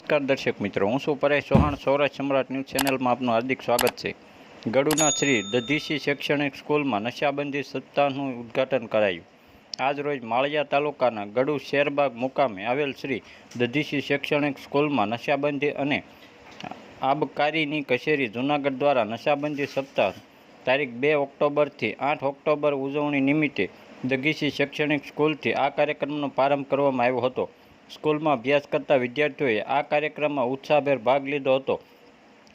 નમસ્કાર દર્શક મિત્રો, હું છું પરેશ ચૌહાણ, સૌરાષ્ટ્ર સમ્રાટ ન્યૂઝ ચેનલમાં આપનું હાર્દિક સ્વાગત છે. ગડુના શ્રી દધીસી શૈક્ષણિક સ્કૂલમાં નશાબંધી સપ્તાહનું ઉદ્ઘાટન કરાયું. આજ રોજ માળિયા તાલુકાના ગડુ શેરબાગ મુકામે આવેલ શ્રી દધીસી શૈક્ષણિક સ્કૂલમાં નશાબંધી અને આબકારીની કચેરી જૂનાગઢ દ્વારા નશાબંધી સપ્તાહ તારીખ બે ઓક્ટોબરથી આઠ ઓક્ટોબર ઉજવણી નિમિત્તે દગીસી શૈક્ષણિક સ્કૂલથી આ કાર્યક્રમનો પ્રારંભ કરવામાં આવ્યો હતો. સ્કૂલમાં અભ્યાસ કરતા વિદ્યાર્થીઓએ આ કાર્યક્રમમાં ઉત્સાહભેર ભાગ લીધો હતો.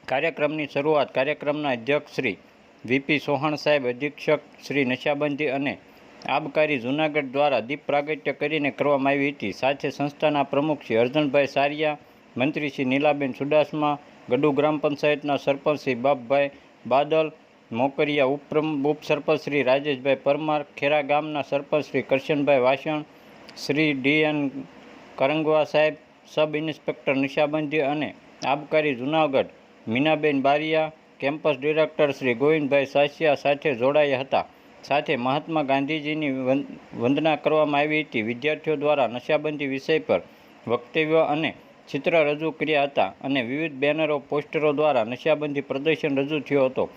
કાર્યક્રમની શરૂઆત કાર્યક્રમના અધ્યક્ષ શ્રી વીપી સોહણ સાહેબ, અધિક્ષક શ્રી નશાબંધી અને આબકારી જૂનાગઢ દ્વારા દીપ પ્રાગટ્ય કરીને કરવામાં આવી હતી. સાથે સંસ્થાના પ્રમુખ શ્રી અર્જનભાઈ સારિયા, મંત્રી શ્રી નીલાબેન સુડાસમા ગડુ ગ્રામ પંચાયતના સરપંચ શ્રી બાપભાઈ બાદલ, મોકરિયા ઉપપ્રમ ઉપસરપંચ શ્રી રાજેશભાઈ પરમાર, ખેરા ગામના સરપંચ શ્રી કરશનભાઈ વાસણ, શ્રી ડીએન કરંગવા સાહેબ, સબ ઇન્સ્પેક્ટર નિશાબંધી અને આબકારી જૂનાગઢ, મીનાબેન બારિયા, કેમ્પસ ડિરેક્ટર શ્રી ગોવિંદભાઈ સાસિયા સાથે જોડાયા હતા. સાથે મહાત્મા ગાંધીજીની વંદના કરવામાં આવી હતી. વિદ્યાર્થીઓ દ્વારા નશાબંધી વિષય પર વક્તવ્યો અને ચિત્ર રજૂ કર્યા હતા અને વિવિધ બેનરો, પોસ્ટરો દ્વારા નશાબંધી પ્રદર્શન રજૂ થયો હતો.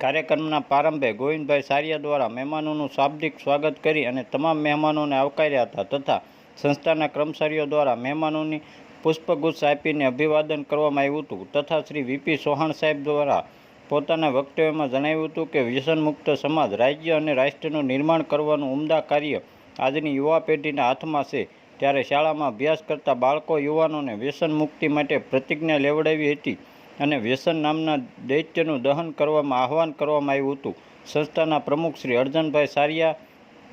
કાર્યક્રમના પ્રારંભે ગોવિંદભાઈ સારિયા દ્વારા મહેમાનોનું શાબ્દિક સ્વાગત કરી અને તમામ મહેમાનોને આવકાર્યા હતા તથા સંસ્થાના કર્મચારીઓ દ્વારા મહેમાનોની પુષ્પગુચ્છ આપીને અભિવાદન કરવામાં આવ્યું હતું તથા શ્રી વીપી ચૌહાણ સાહેબ દ્વારા પોતાના વક્તવ્યમાં જણાવ્યું હતું કે વ્યસનમુક્ત સમાજ રાજ્ય અને રાષ્ટ્રનું નિર્માણ કરવાનું ઉમદા કાર્ય આજની યુવા પેઢીના હાથમાં છે. ત્યારે શાળામાં અભ્યાસ કરતા બાળકો યુવાનોને વ્યસન મુક્તિ માટે પ્રતિજ્ઞા લેવડાવી હતી અને વ્યસન નામના દૈત્યનું દહન કરવામાં આહવાન કરવામાં આવ્યું હતું. સંસ્થાના પ્રમુખ શ્રી અર્જનભાઈ સારિયા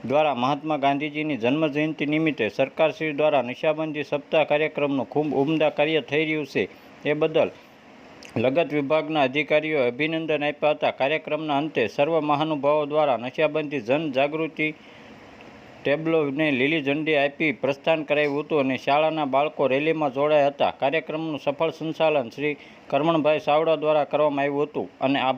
દ્વારા મહાત્મા ગાંધીજીની જન્મજયંતિ નિમિત્તે સરકારશ્રી દ્વારા નિશાબંધી સપ્તાહ કાર્યક્રમનું ખૂબ ઉમદા કાર્ય થઈ રહ્યું છે. એ બદલ લગત વિભાગના અધિકારીઓએ અભિનંદન આપ્યા હતા. કાર્યક્રમના અંતે સર્વ મહાનુભાવો દ્વારા નશાબંધી જનજાગૃતિ ટેબ્લોને લીલી ઝંડી આપી પ્રસ્થાન કરાવ્યું હતું અને શાળાના બાળકો રેલીમાં જોડાયા હતા. કાર્યક્રમનું સફળ સંચાલન શ્રી કરમણભાઈ સાવડા દ્વારા કરવામાં આવ્યું હતું. અને આભાર